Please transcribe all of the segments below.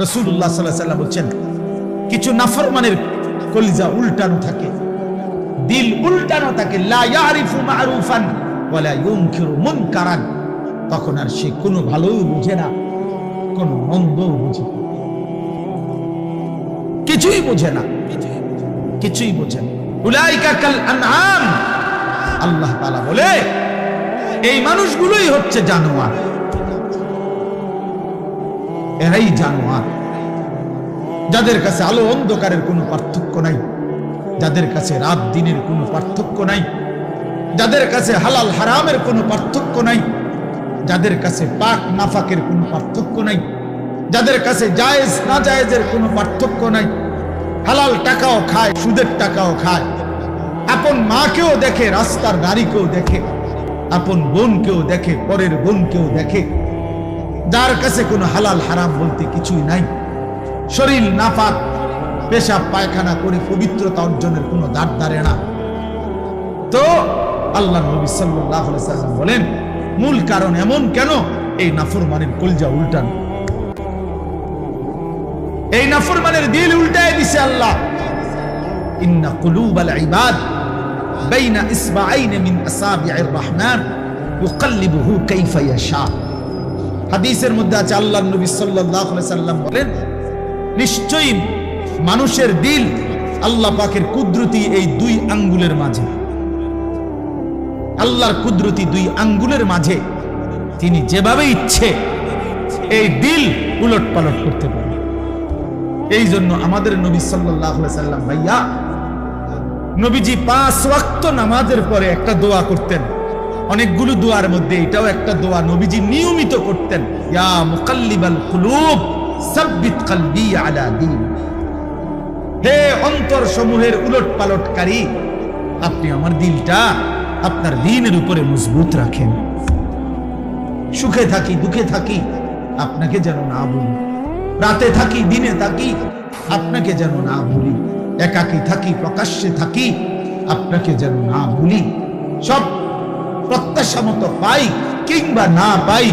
রসুল্লাহ সাল্লাহ সাল্লাম বলছেন, কিছু নাফরমানের কলিজা উল্টানো থাকে। দিল উল্টানো থাকে। তখন আর সে কোনো ভালোও বুঝে না, কোনো মন্দও বুঝে না। কিছুই বোঝে না। কিছুই বোঝে না। আল্লাহ বলে, এই মানুষগুলোই হচ্ছে জানোয়ার। এরাই জানোয়ার। যাদের কাছে আলো অন্ধকারের কোনো পার্থক্য নাই, যাদের কাছে রাত দিনের কোনো পার্থক্য নাই, যাদের কাছে হালাল হারামের কোনো পার্থক্য নাই, যাদের কাছে পাক নাফাকের কোনো পার্থক্য নাই, যাদের কাছে জায়েজ না জায়েজের কোনো পার্থক্য নাই, হালাল টাকাও খায়, সুদের টাকাও খায়, আপন মাকেও দেখে, রাস্তার নারীকেও দেখে, আপন বোনকেও দেখে, পরের বোনকেও দেখে, যার কাছে কোনো হালাল হারাম বলতে কিছুই নাই। শরীর নাফাক, পেশাব, পায়খানা করে পবিত্রতা অর্জনের কোনো দাঁড় দাঁড়ে না। তো আল্লাহ নবী সাল্লাহ বলেন, মূল কারণ এমন কেন? এই নাফরমানের কলজা উল্টানো। এই নাফরমানের দিল উল্টায় দিছে আল্লাহ। ইন্না কুলুবাল ইবাদ বাইনা ইসবাআইন মিন আসাবি'ir রহমান ইউকাল্লিবুহু কাইফা ইয়াশা। হাদিসের মধ্যে আছে আল্লাহ নবী সাল্লাল্লাহু আলাইহি সাল্লাম বলেন নিশ্চয়ই মানুষের দিল আল্লাহ পাকের কুদরতি এই দুই আঙ্গুলের মাঝে। আল্লাহর কুদরতি দুই আঙ্গুলের মাঝে তিনি যেভাবে ইচ্ছে এই দিল উলট পালট করতে পারে এই জন্য আমাদের নবী সাল্লাম ভাইয়া, নবীজি পাঁচ ওয়াক্ত নামাজের পরে একটা দোয়া করতেন। অনেকগুলো দোয়ার মধ্যে এটাও একটা দোয়া নবীজি নিয়মিত করতেন। ইয়া মুকাল্লিবাল কুলুব সাব্বিত কলবি আলা দীন। হে অন্তর সমূহের উলট পালটকারী আপনি আমার দিলটা আপনার দিনের উপরে মজবুত রাখেন। সুখে থাকি, দুঃখে থাকি, আপনাকে যেন না বলি রাতে থাকি, দিনে থাকি, আপনাকে যেন না ভুলি। একাকি থাকি, প্রকাশ্যে থাকি, আপনাকে যেন না ভুলি। সব প্রত্যাশা মতো পাই কিংবা না পাই,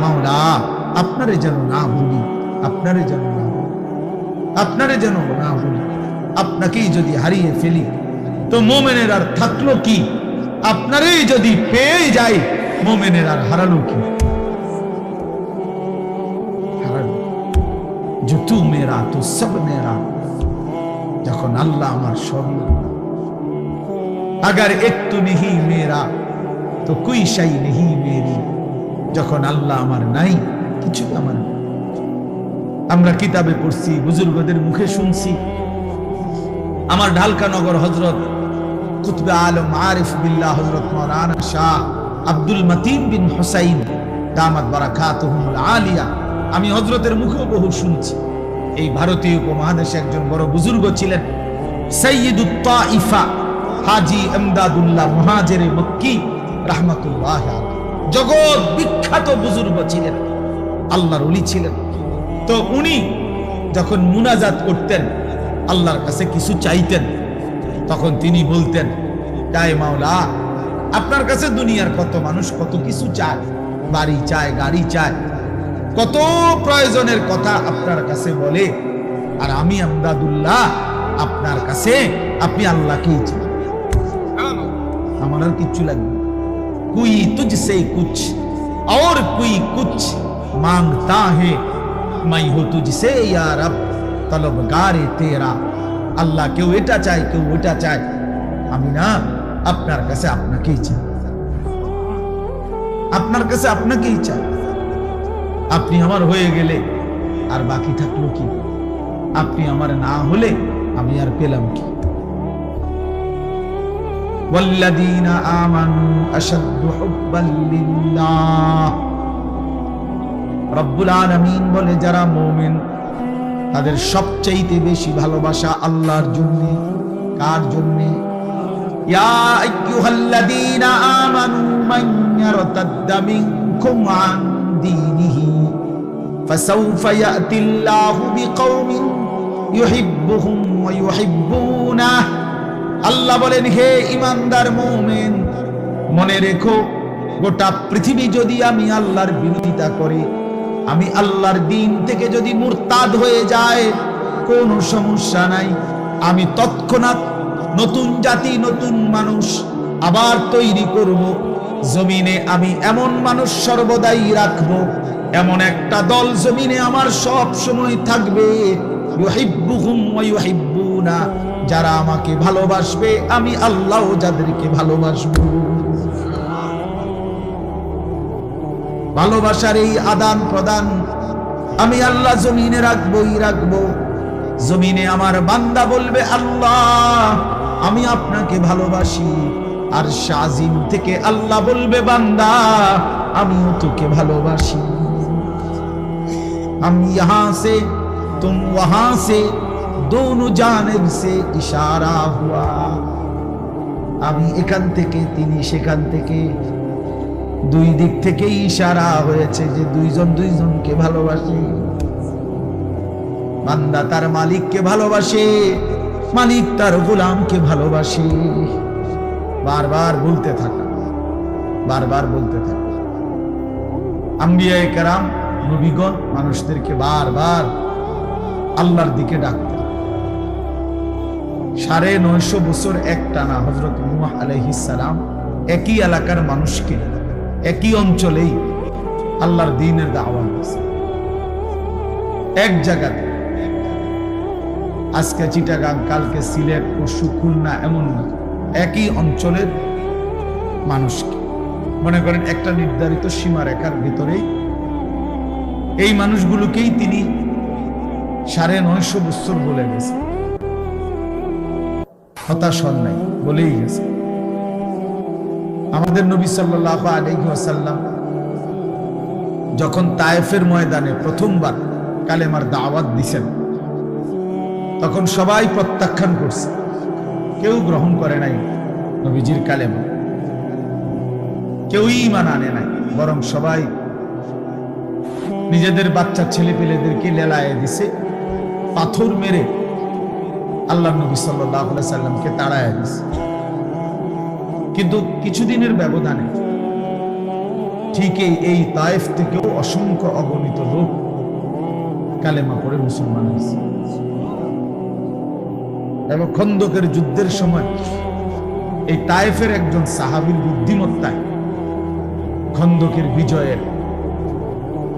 মাওলা আপনারে যেন না ভুলি। আপনারে যেন না আপনারে যেন না হলি। আপনাকেই যদি হারিয়ে ফেলি, তো মোমেনের আর থাকল কি? আপনারেই যদি পেয়ে যাই, মোমেনের আর হারালো কি? মেরা, তো সব মেরা। যখন আল্লাহ আমার সবই আগার একটু নেহি মেরা, তো কুইশাই নেহি মেরি। যখন আল্লাহ আমার নাই কিছু আমার নেই। আমরা কিতাবে পড়ছি, বুজুর্গদের মুখে শুনছি। আমার ঢালকা নগর হজরত কুতবে আলম আরিফ বিল্লাহ হজরত মৌলানা শাহ আব্দুল মতিন বিন হোসাইন, দামাত বারাকাতুহুমুল আলিয়া। আমি হজরতের মুখেও বহু শুনছি। এই ভারতীয় উপমহাদেশে একজন বড় বুজুর্গ ছিলেন সৈয়দুত তাইফা হাজি এমদাদুল্লাহ মুহাজেরে মক্কি রাহমাতুল্লাহ জগৎ বিখ্যাত বুজুর্গ ছিলেন। আল্লাহর ওলি ছিলেন। তো উনি যখন মুনাজাত করতেন আল্লাহর কাছে কিছু চাইতেন তখন তিনি বলতেন তাই মাওলা আপনার কাছে দুনিয়ার কত মানুষ কত কিছু চায় বাড়ি চায় গাড়ি চায় কত প্রয়োজনের কথা আপনার কাছে বলে আর আমি আমদাদুল্লাহ আপনার কাছে আপনি আল্লাহকেই চান আমার আর কিচ্ছু লাগবে কুই তুঝসে কুছ और कोई कुछ मांगता है मैं हो तुझसे या रब তলবগারে তেরা আল্লাহ কেউ এটা চায় কেউ ওটা চায় আমি না আপনার কাছে আপনাকেই চাই আপনার কাছে আপনাকেই চাই আপনি আমার হয়ে গেলে আর বাকি থাকলো কি আপনি আমার না হলে আমি আর পেলাম কি والذين آمنوا أشد حبا لله রব্বুল আলামিন বলে, যারা মুমিন, তাদের সবচাইতে বেশি ভালোবাসা আল্লাহর জন্য। কার জন্য? আল্লাহ বলেন, হে ইমানদার মুমিন, মনে রেখো, গোটা পৃথিবী যদি আমি আল্লাহর বিরোধিতা করি আমি আল্লাহর দিন থেকে যদি মুরতাদ হয়ে যায়, কোনো সমস্যা নাই। আমি তৎক্ষণাৎ নতুন জাতি, নতুন মানুষ আবার তৈরি করব। জমিনে আমি এমন মানুষ সর্বদাই রাখব, এমন একটা দল জমিনে আমার সব সময় থাকবে। যারা আমাকে ভালোবাসবে, আমি আল্লাহ যাদেরকে ভালোবাসবো। ভালোবাসার এই আদান প্রদান আমি আল্লাহ জমিনে রাখবই রাখবো জমিনে আমার বান্দা বলবে আল্লাহ আমি আপনাকে ভালোবাসি আর শাজিম থেকে আল্লাহ বলবে বান্দা আমিও তোকে ভালোবাসি हम यहां से तुम वहां से दोनों जानब से इशारा हुआ আমি এখান থেকে তিনি সেখান থেকে দুই দিক থেকে ইশারা হয়েছে যে দুইজন দুইজনকে ভালোবাসে। বান্দা তার মালিককে ভালোবাসে, মালিক তার গোলামকে ভালোবাসে। বারবার বলতে থাকা, বারবার বলতে থাকা। আম্বিয়া কেরাম নবীগণ মানুষদেরকে বারবার আল্লাহর দিকে ডাকতে। সাড়ে নয়শো বছর এক টানা হজরত নুয়াহ আলহিসাম একই এলাকার মানুষকে একই অঞ্চলেই আল্লাহর দিনের দাওয়াত দিয়েছে এক জায়গাতে। আজকে চিটাগাং, কালকে সিলেট, পরশু খুলনা, এমন না। একই অঞ্চলের মানুষকে। মনে করেন একটা নির্ধারিত সীমারেখার ভিতরেই এই মানুষগুলোকেই তিনি সাড়ে নয়শো বছর বলে গেছে হতাশ নাই, বলেই গেছে আমাদের নবী সাল্লাহ আলহাসাল্লাম যখন তায়েফের ময়দানে প্রথমবার কালেমার দাওয়াত দিছেন, তখন সবাই প্রত্যাখ্যান করছে। কেউ গ্রহণ করে নাই নবীজির কালেমা। কেউই ইমান আনে নাই, বরং সবাই নিজেদের বাচ্চা ছেলে পেলেদেরকে লেলায় দিছে, পাথর মেরে আল্লাহ নবী সাল্লাহ সাল্লামকে তাড়ায় দিছে। কিন্তু কিছুদিনের ব্যবধানে ঠিকই এই তায়েফ থেকেও অসংখ্য অগণিত লোক কালেমা পড়ে মুসলমান হয়েছে। এবং খন্দকের যুদ্ধের সময় এই তায়েফের একজন সাহাবির বুদ্ধিমত্তায় খন্দকের বিজয়ের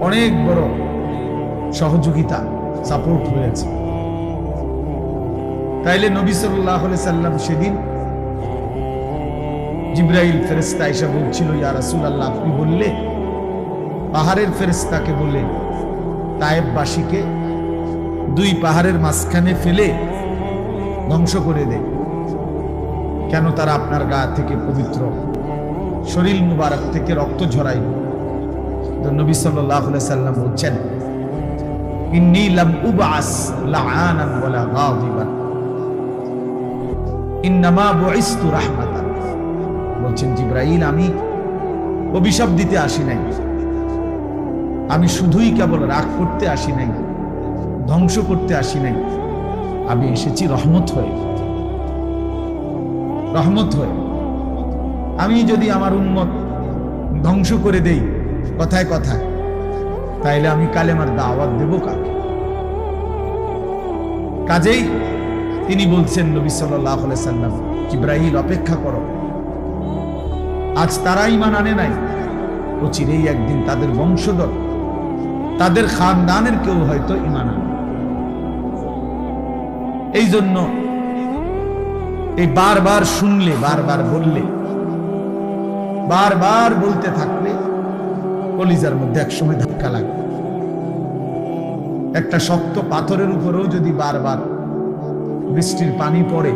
অনেক বড় সহযোগিতা সাপোর্ট হয়েছে। তাইলে নবী সাল্লাহ সাল্লাম সেদিন জিব্রাইল ফেরেস্তা এসে বলছিল, ইয়া রাসুল আল্লাহ আপনি বললে? পাহাড়ের ফেরেস্তাকে বলে, তায়েববাসীকে দুই পাহাড়ের মাঝখানে ফেলে ধ্বংস করে দেয় কেন তারা আপনার গা থেকে পবিত্র? শরীর মুবারক থেকে রক্ত ঝরাই তো নবী সাল্লাহ সাল্লাম বলছেন, ইন্নী লাম উবাস লাআনান ওয়ালা গাদিবান। ইন্নামা বুইসতু রাহমাতান বলছেন, জিব্রাইল, আমি অভিশাপ দিতে আসি নাই। আমি শুধুই কেবল রাগ করতে আসি নাই, ধ্বংস করতে আসি নাই। আমি এসেছি রহমত হয়ে। রহমত হয়ে। আমি যদি আমার উন্মত ধ্বংস করে দেই, কথায় কথায়, তাইলে আমি কালেমার দাওয়াত দেব কাকে? কাজেই তিনি বলছেন, নবী সাল্লাহ সাল্লাম ইব্রাহিল অপেক্ষা করো। আজ তারা ইমান আনে নাই। ও চিরেই একদিন তাদের বংশধর, তাদের খানদানের কেউ হয়তো ইমান আনে এই জন্য এই বারবার শুনলে, বারবার বললে, বারবার বলতে থাকলে কলিজার মধ্যে একসময় ধাক্কা লাগবে। একটা শক্ত পাথরের উপরেও যদি বারবার বৃষ্টির পানি পড়ে,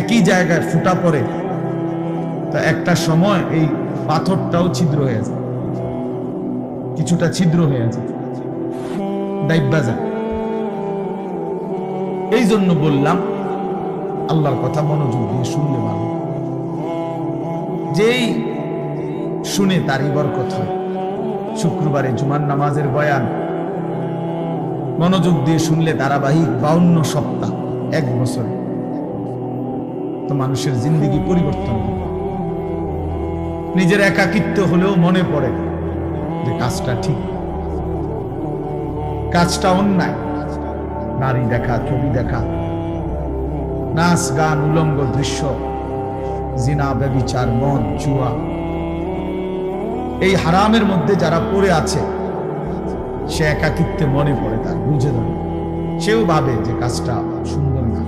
একই জায়গায় ফুটা পড়ে তা একটা সময় এই পাথরটাও ছিদ্র হয়ে যায় কিছুটা ছিদ্র হয়ে যায় এই জন্য বললাম, আল্লাহর কথা মনোযোগ দিয়ে শুনলে ভালো। যেই শুনে তারই বরকত হয়। শুক্রবারে জুমার নামাজের বয়ান। মনোযোগ দিয়ে শুনলে ধারাবাহিক বাউন্ন সপ্তাহ, এক বছর। তো মানুষের জিন্দগি পরিবর্তন হবে। নিজের একাকিত্ব হলেও মনে পড়ে যে কাজটা ঠিক। কাজটা অন্যায়। নারী দেখা, ছবি দেখা, নাচ, গান, উলঙ্গ দৃশ্য, জিনা, ব্যবিচার, মদ, জুয়া। এই হারামের মধ্যে যারা পড়ে আছে, সে একাকিত্বে মনে পড়ে তার, বুঝে ধরে সেও ভাবে যে কাজটা সুন্দর না।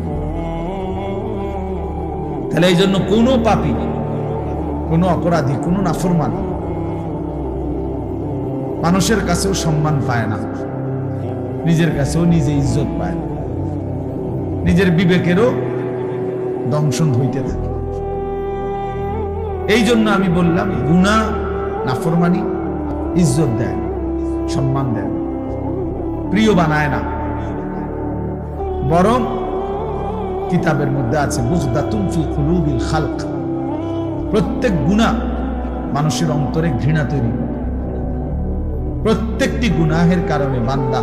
তাহলে এই জন্য কোনো পাপি কোনো অপরাধী, কোনো নাফরমান মানুষের কাছেও সম্মান পায় না। নিজের কাছেও নিজে ইজ্জত পায় না। নিজের বিবেকেরও দংশন হইতে থাকে। এই জন্য আমি বললাম, গুণা, নাফরমানি, ইজ্জত দেয় সম্মান দেয় প্রিয় বানায় না। বরং কিতাবের মধ্যে আছে বুজদাতুন ফি কুলুবিল খালক। প্রত্যেক গুণা মানুষের অন্তরে ঘৃণা তৈরি প্রত্যেকটি গুনাহের কারণে বান্দা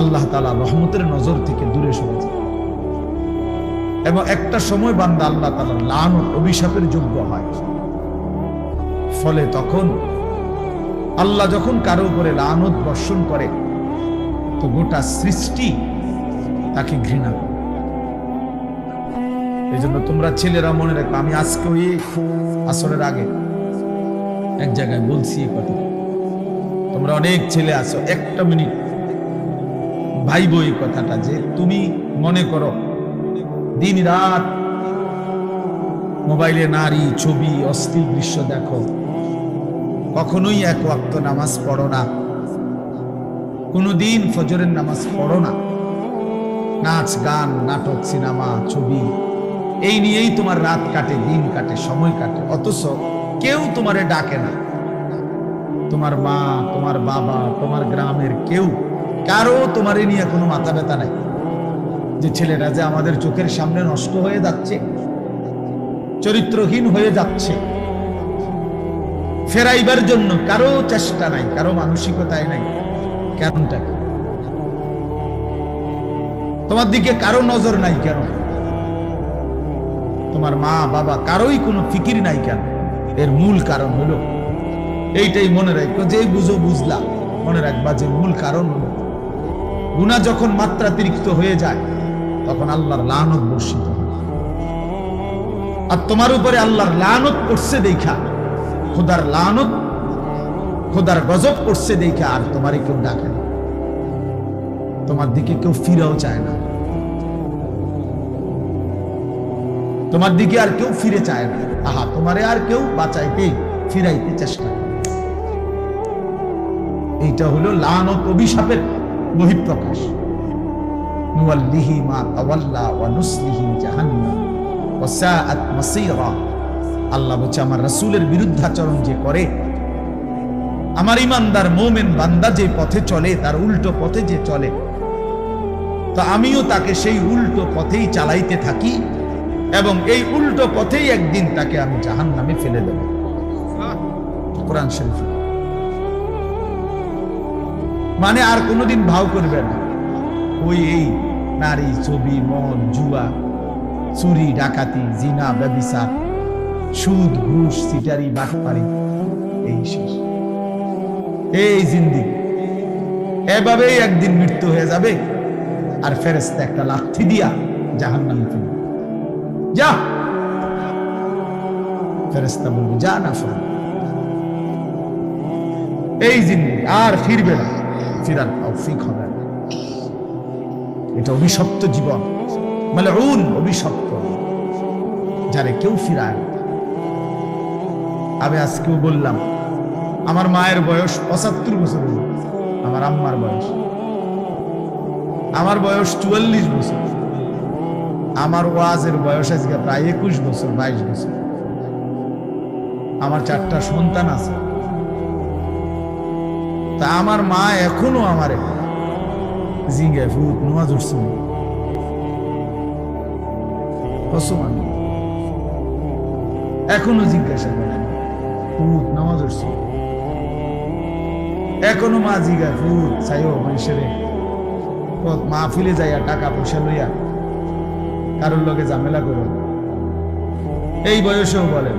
আল্লাহ তালা রহমতের নজর থেকে দূরে সরে যায়। এবং একটা সময় বান্দা আল্লাহ তালার লান অভিশাপের যোগ্য হয়। ফলে তখন আল্লাহ যখন কারও উপরে লানত বর্ষণ করে, তো গোটা সৃষ্টি তাকে ঘৃণা করে। এই জন্য তোমরা ছেলেরা মনে রাখো, আমি আজকে ওই আসরের আগে এক জায়গায় বলছি এই কথা। তোমরা অনেক ছেলে আছো, একটা মিনিট। ভাইব এই কথাটা যে তুমি মনে করো, দিন রাত মোবাইলে নারী ছবি, অস্থির দৃশ্য দেখো। কখনোই এক ওয়াক্ত নামাজ পড়ো না। কোনোদিন ফজরের নামাজ পড়ো না। নাচ, গান, নাটক, সিনেমা, ছবি এই নিয়েই তোমার রাত কাটে, দিন কাটে, সময় কাটে। অথচ কেউ তোমারে ডাকে না। তোমার মা, তোমার বাবা, তোমার গ্রামের কেউ, কারও তোমার নিয়ে কোনো মাথা ব্যথা নাই। যে ছেলেরা যে আমাদের চোখের সামনে নষ্ট হয়ে যাচ্ছে, চরিত্রহীন হয়ে যাচ্ছে, ফেরাইবার জন্য কারও চেষ্টা নাই, কারও মানসিকতায় নাই, কেনটা তোমার দিকে কারও নজর নাই কেন? তোমার মা, বাবা, কারোই কোনো ফিকির নাই কেন? এর মূল কারণ হলো, এইটাই মনে রাখো, যে বুঝো বুঝলা, মনে রাখবা যে মূল কারণ হলো গুণা যখন মাত্রাতিরিক্ত হয়ে যায়, তখন আল্লাহর লানত বর্ষিত আর তোমার উপরে আল্লাহর লানত করছে দেখা, খোদার লানত, খোদার গজব করছে দেখা, আর তোমারে কেউ ডাকে না। তোমার দিকে কেউ ফিরেও চায় না। তোমার দিকে আর কেউ ফিরে চায় না। আহা, তোমারে আর কেউ বাঁচাইতে, ফিরাইতে চেষ্টা এইটা হলো লানত অভিশাপের বহিঃপ্রকাশ। আল্লাহ বলছে, আমার রাসূলের বিরুদ্ধাচরণ যে করে, আমার ইমানদার মোমেন বান্দা যে পথে চলে, তার উল্টো পথে যে চলে, তো আমিও তাকে সেই উল্টো পথেই চালাইতে থাকি এবং এই উল্টো পথেই একদিন তাকে আমি জাহান নামে ফেলে দেব। কোরআন শরীফ। মানে আর কোনোদিন ভাও করবে না। ওই এই নারী, ছবি, মদ, জুয়া, চুরি, ডাকাতি, জিনা, ব্যবিচার, সুদ, ঘুষ, সিটারি, বাটপারি, এই শেষ। এই জিন্দিগি এভাবেই একদিন মৃত্যু হয়ে যাবে। আর ফেরেস্তা একটা লাথি দিয়া জাহান নামে ফেলবে। যা ফেরেস্তা যা না ফেল এই জিন্দিগি আর ফিরবে না। ফিরার তৌফিক হবে। এটা অভিশপ্ত জীবন। মানে উন অভিশপ্ত। যারে কেউ ফিরায়। আমি আজকেও বললাম, আমার মায়ের বয়স পঁচাত্তর বছর। আমার আম্মার বয়স। আমার বয়স চুয়াল্লিশ বছর। আমার ওয়াজের বয়স আজকে প্রায় একুশ বছর, বাইশ বছর। আমার চারটা সন্তান আছে। তা আমার মা এখনও আমারে জিঙ্গে নোয়াজ উঠছে কসমান এখনও জিজ্ঞাসা করে ফুট নামাজ উঠছে এখনও মা জিগা ফুট চাইও মানুষের মা ফিলে যাইয়া টাকা পয়সা লইয়া কারোর লগে ঝামেলা করো এই বয়সেও বলেন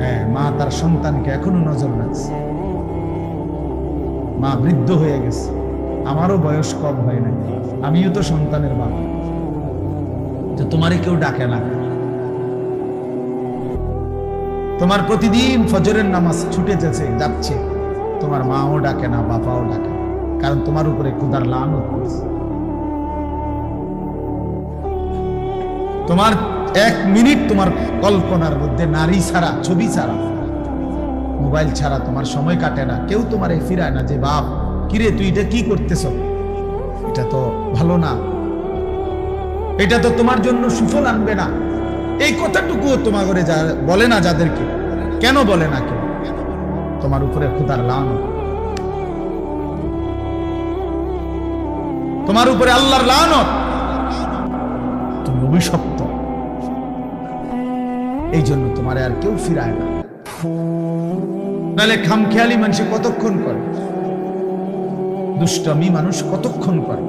হ্যাঁ মা তার সন্তানকে এখনও নজর রাখছে। মা বৃদ্ধ হয়ে গেছে। আমারও বয়স কম হয় নাই। আমিও তো সন্তানের বাবা। তো তোমারে কেউ ডাকে না। তোমার প্রতিদিন ফজরের নামাজ ছুটে যাচ্ছে যাচ্ছে। তোমার মাও ডাকে না, বাবাও ডাকে না। কারণ তোমার উপরে ক্ষুদার লান তোমার এক মিনিট তোমার কল্পনার মধ্যে নারী ছাড়া, ছবি ছাড়া। মোবাইল ছাড়া তোমার সময় কাটে না। কেউ তোমার ফিরায় না যে, বাপ, কিরে, তুই এটা কি করতেছ? এটা তো ভালো না। এটা তো তোমার জন্য সুফল আনবে না। এই কথাটুকুও তোমার ঘরে যা, বলে না যাদেরকে। কেন বলে না কেউ? তোমার উপরে খুদার লান। তোমার উপরে আল্লাহর লানত। তুমি অভিশপ্ত এই জন্য তোমার আর কেউ ফিরায় না। নাহলে খামখেয়ালি মানুষে কতক্ষণ করে? দুষ্টমি মানুষ কতক্ষণ করে?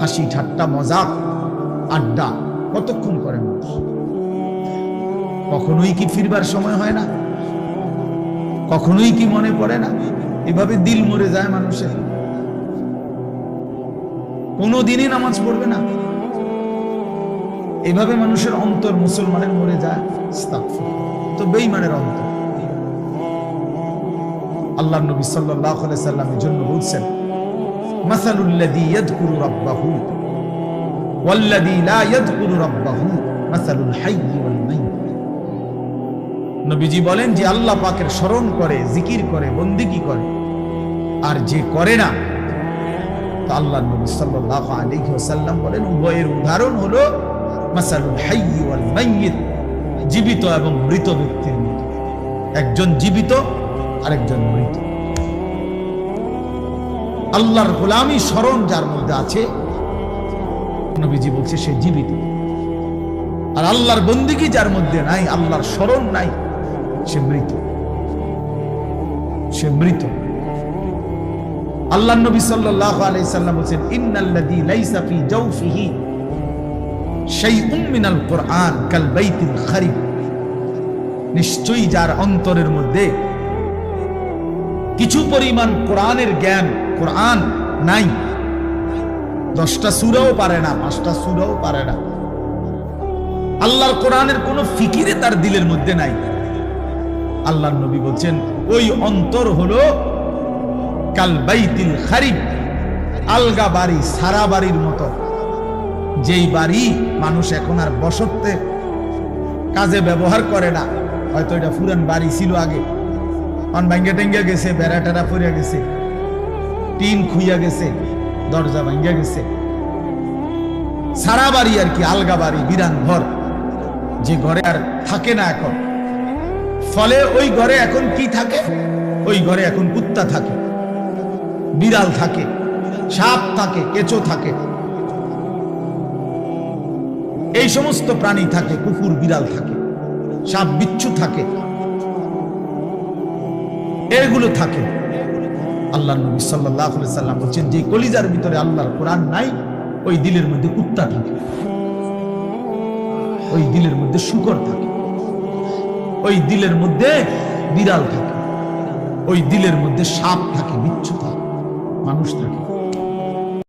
হাসি, ঠাট্টা, মজাক, আড্ডা কতক্ষণ করে মানুষ? কখনোই কি ফিরবার সময় হয় না? কখনোই কি মনে পড়ে না? এভাবে দিল মরে যায় মানুষের। কোনো দিনই নামাজ পড়বে না। এভাবে মানুষের অন্তর মুসলমানের মরে যায় তো বেঈমানের অন্তর। আল্লাহ নবী আলাইহি সাল্লামের জন্য বলছেন নবীজি বলেন যে আল্লাহ পাকের স্মরণ করে, জিকির করে, বন্দিগি করে। আর যে করে না, তো আল্লাহ নবী সাল্লাল্লাহু আলাইহি ওয়াসাল্লাম বলেন, উভয়ের উদাহরণ হলো জীবিত এবং মৃত ব্যক্তির মতো। একজন জীবিত, আরেকজন মৃত। আল্লাহর গোলামী স্মরণ যার মধ্যে আছে, নবীজি বলছে সে জীবিত। আর আল্লাহর বন্দিগি যার মধ্যে নাই, আল্লাহর স্মরণ নাই, সে মৃত। সে মৃত। আল্লাহ নবী সাল্লাল্লাহু আলাইহি সাল্লাম বলেন ইন্নাল্লাযী লাইসা ফি শাইউম মিনাল কুরআন কাল বাইতিল খারিব নিশ্চয়ই যার অন্তরের মধ্যে কিছু পরিমাণ কোরআনের জ্ঞান, কোরআন নাই। দশটা সুরাও পারে না, পাঁচটা সুরাও পারে না। আল্লাহর কোরআনের কোন ফিকিরে তার দিলের মধ্যে নাই। আল্লাহর নবী বলছেন, ওই অন্তর হলো কাল বাইতিল খারিব আলগা বাড়ি, সারা বাড়ির মতো। যেই বাড়ি মানুষ এখন আর বসতে কাজে ব্যবহার করে না। হয়তো এটা পুরান বাড়ি ছিল আগে। অন ভাঙ্গে টেঙ্গে গেছে, বেড়া টেরা পড়িয়া গেছে। টিন খুইয়া গেছে, দরজা ভাঙ্গা গেছে। সারা বাড়ি আর কি আলগা বাড়ি, বিরান ঘর। যে ঘরে আর থাকে না এখন। ফলে ওই ঘরে এখন কি থাকে? ওই ঘরে এখন কুত্তা থাকে। বিড়াল থাকে। সাপ থাকে, কেঁচো থাকে। এই সমস্ত প্রাণী থাকে, কুকুর, বিড়াল থাকে, সাপ, বিচ্ছু থাকে, এগুলো থাকে। আল্লাহ নবী সাল্লাহ সাল্লাম বলছেন, যে কলিজার ভিতরে আল্লাহর কোরআন নাই, ওই দিলের মধ্যে কুত্তা থাকে, ওই দিলের মধ্যে শুকর থাকে, ওই দিলের মধ্যে বিড়াল থাকে, ওই দিলের মধ্যে সাপ থাকে, বিচ্ছু থাকে, মানুষ থাকে।